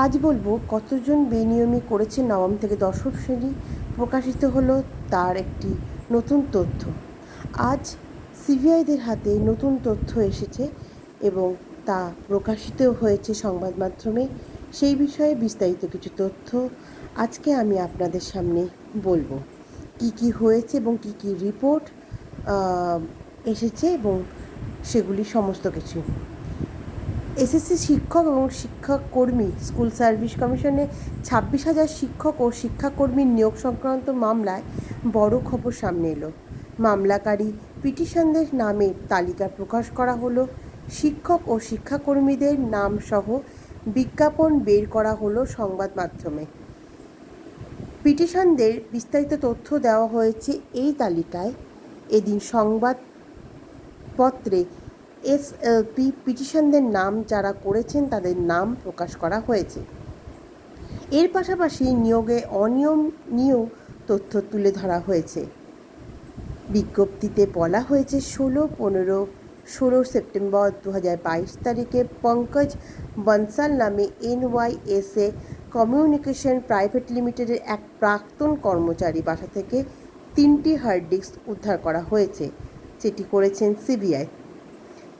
আজ বলব কতজন বেনিয়মি করেছে নবম থেকে দশম শ্রেণি প্রকাশিত হলো তার একটি নতুন তথ্য। আজ সিবিআইদের হাতে নতুন তথ্য এসেছে এবং তা প্রকাশিত হয়েছে সংবাদ মাধ্যমে। সেই বিষয়ে বিস্তারিত কিছু তথ্য আজকে আমি আপনাদের সামনে বলব। কি কি হয়েছে এবং কি কি রিপোর্ট এসেছে এবং সেগুলি সমস্ত কিছু এসএসসি শিক্ষক এবং শিক্ষক কর্মী স্কুল সার্ভিস কমিশনে ছাব্বিশ হাজার শিক্ষক ও শিক্ষাকর্মীর নিয়োগ সংক্রান্ত মামলায় বড় খবর সামনে এলো। মামলাকারী পিটিশনদের নামে তালিকা প্রকাশ করা হলো। শিক্ষক ও শিক্ষাকর্মীদের নাম সহ বিজ্ঞাপন বের করা হলো সংবাদ মাধ্যমে। পিটিশনদের বিস্তারিত তথ্য দেওয়া হয়েছে এই তালিকায়। এদিন সংবাদপত্রে এসএলপি পিটিশনদের নাম যারা করেছেন তাদের নাম প্রকাশ করা হয়েছে। এর পাশাপাশি নিয়োগে অনিয়ম নিয়েও তথ্য তুলে ধরা হয়েছে। বিজ্ঞপ্তিতে বলা হয়েছে, ষোলো, পনেরো, ষোলো সেপ্টেম্বর দু হাজার বাইশ তারিখে পঙ্কজ বনসাল নামে এনওয়াইএসএ কমিউনিকেশন প্রাইভেট লিমিটেডের এক প্রাক্তন কর্মচারী বাসা থেকে তিনটি হার্ড ডিস্ক উদ্ধার করা হয়েছে, যেটি করেছেন সিবিআই।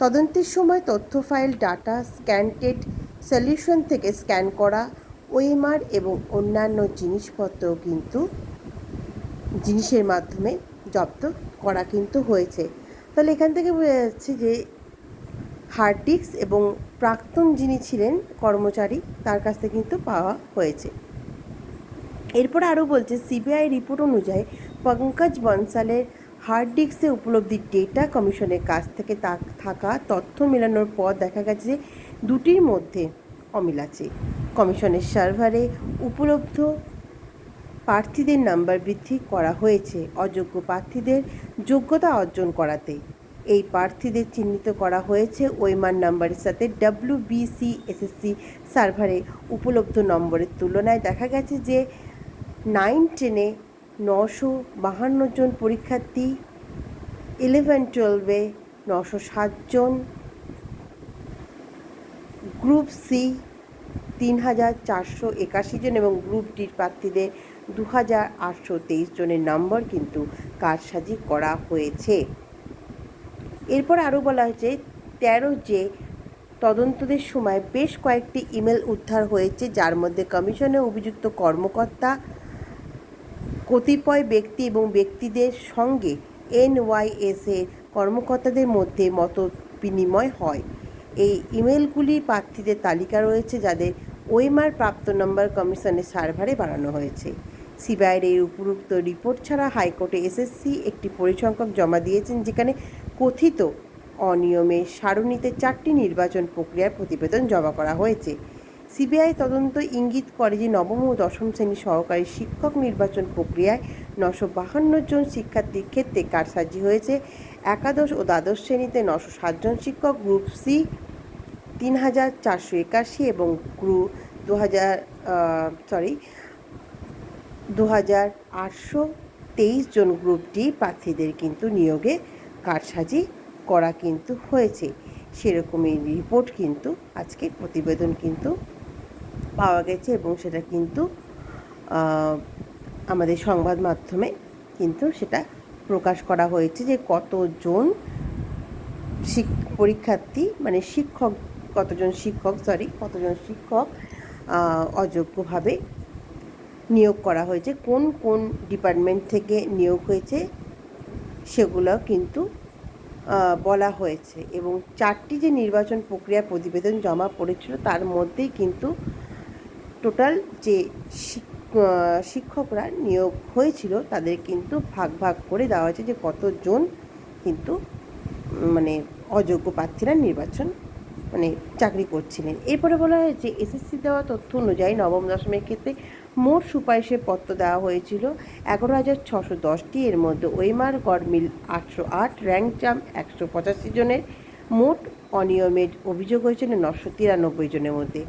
তদন্তের সময় তথ্য ফাইল, ডাটা স্ক্যানটেড সলিউশন থেকে স্ক্যান করা, ওএমআর এবং অন্যান্য জিনিসপত্র কিন্তু জিনিসের মাধ্যমে জব্দ করা কিন্তু হয়েছে। তাহলে এখান থেকে বোঝা যাচ্ছে যে হার্ড ডিস্ক এবং প্রাক্তন যিনি ছিলেন কর্মচারী, তার কাছ থেকে কিন্তু পাওয়া হয়েছে। এরপর আরও বলছে, সিবিআই রিপোর্ট অনুযায়ী পঙ্কজ বনসালের হার্ড ডিস্কে উপলব্ধি ডেটা কমিশনের কাছ থেকে থাকা তথ্য মেলানোর পর দেখা গেছে যে দুটির মধ্যে অমিল আছে। কমিশনের সার্ভারে উপলব্ধ প্রার্থীদের নাম্বার বৃদ্ধি করা হয়েছে। অযোগ্য প্রার্থীদের যোগ্যতা অর্জন করাতে। এই প্রার্থীদের চিহ্নিত করা হয়েছে ওইমান নাম্বারের সাথে ডাব্লিউ বিসি এসএসসি সার্ভারে। উপলব্ধ নম্বরের তুলনায় দেখা গেছে যে নাইন টেনে নশো বাহান্ন জন পরীক্ষার্থী ইলেভেন টুয়েলভে নশো সাতজন গ্রুপ সি তিন হাজার চারশো একাশি জন এবং গ্রুপ ডির প্রার্থীদের দু হাজার আটশো তেইশ জনের নম্বর কিন্তু কারসাজি করা হয়েছে। এরপর আরও বলা হয়েছে, তেরো যে তদন্তদের সময় বেশ কয়েকটি ইমেল উদ্ধার হয়েছে, যার মধ্যে কমিশনে অভিযুক্ত কর্মকর্তা কতিপয় ব্যক্তি এবং ব্যক্তিদের সঙ্গে এনওয়াইএসের কর্মকর্তাদের মধ্যে মত বিনিময় হয়। এই ইমেলগুলি প্রার্থীদের তালিকা রয়েছে যাদের ওয়েমার প্রাপ্ত নম্বর কমিশনের সার্ভারে বাড়ানো হয়েছে। সিবিআইয়ের এই উপরুক্ত রিপোর্ট ছাড়া হাইকোর্টে এসএসসি একটি পরিসংখ্যক জমা দিয়েছেন যেখানে কথিত অনিয়মের সারণীতে চারটি নির্বাচন প্রক্রিয়ার প্রতিবেদন জমা করা হয়েছে। সিবিআই তদন্ত ইঙ্গিত করে যে নবম ও দশম শ্রেণি সহকারী শিক্ষক নির্বাচন প্রক্রিয়ায় নশো বাহান্ন জন শিক্ষার্থীর ক্ষেত্রে কারসাজি হয়েছে। একাদশ ও দ্বাদশ শ্রেণীতে নশো সাতজন শিক্ষক, গ্রুপ সি তিন হাজার চারশো একাশি এবং গ্রুপ দু হাজার সরি দু হাজার আটশো তেইশ জন গ্রুপ ডি প্রার্থীদের কিন্তু নিয়োগে কারসাজি করা কিন্তু হয়েছে। সেরকমই রিপোর্ট কিন্তু আজকে প্রতিবেদন কিন্তু পাওয়া গেছে এবং সেটা কিন্তু আমাদের সংবাদ মাধ্যমে কিন্তু সেটা প্রকাশ করা হয়েছে যে কতজন পরীক্ষার্থী মানে শিক্ষক, কতজন শিক্ষক সরি কতজন শিক্ষক অযোগ্যভাবে নিয়োগ করা হয়েছে, কোন কোন ডিপার্টমেন্ট থেকে নিয়োগ হয়েছে, সেগুলো কিন্তু বলা হয়েছে এবং চারটি যে নির্বাচন প্রক্রিয়া প্রতিবেদন জমা পড়েছিল তার মধ্যেই কিন্তু টোটাল যে শিক্ষকরা নিয়োগ হয়েছিল, তাদের কিন্তু ভাগ ভাগ করে দেওয়া হয়েছে যে কতজন কিন্তু মানে অযোগ্য প্রার্থীরা নির্বাচন মানে চাকরি করছিলেন। এরপরে বলা হয়েছে এসএসসি দেওয়া তথ্য অনুযায়ী নবম দশমের ক্ষেত্রে মোট সুপারিশের পত্র দেওয়া হয়েছিল এগারো হাজার ছশো দশটি। এর মধ্যে ওয়েমার, গড়মিল আটশো আট র্যাঙ্ক জাম একশো পঁচাশি জনের। মোট অনিয়মের অভিযোগ হয়েছিল নশো তিরানব্বই জনের মধ্যে।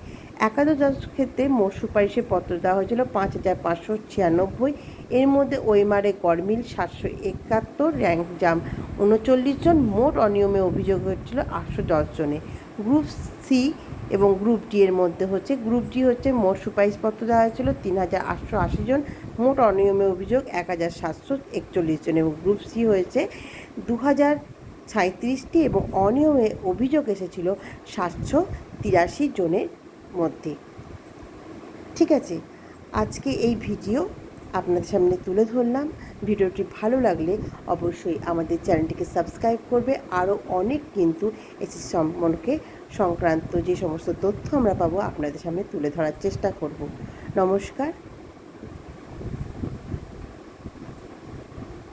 একাদশ ক্ষেত্রে মোট সুপারিশে পত্র দেওয়া হয়েছিল পাঁচ হাজার পাঁচশো ছিয়ানব্বই। এর মধ্যে ওয়েমারে গড়মিল সাতশো একাত্তর, র্যাঙ্ক জাম উনচল্লিশ জন, মোট অনিয়মে অভিযোগ হয়েছিল আটশো দশ জনে। গ্রুপ সি এবং গ্রুপ ডি এর মধ্যে হচ্ছে, গ্রুপ ডি হচ্ছে মোট সুপারিশপত্র দেওয়া হয়েছিল তিন হাজার আটশো আশি জন, মোট অনিয়মে অভিযোগ এক হাজার সাতশো একচল্লিশ জন এবং গ্রুপ সি হয়েছে দু হাজার সাঁত্রিশটি এবং অনিয়মে অভিযোগ এসেছিল সাতশো তিরাশি জনের মধ্যে। ঠিক আছে? আজকে এই ভিডিও আপনাদের সামনে তুলে ধরলাম। ভিডিওটি ভালো লাগলে অবশ্যই আমাদের চ্যানেলটিকে সাবস্ক্রাইব করবে। আরও অনেক কিন্তু এসি সম্পর্কে সংক্রান্ত যে সমস্ত তথ্য আমরা পাবো আপনাদের সামনে তুলে ধরার চেষ্টা করব। নমস্কার।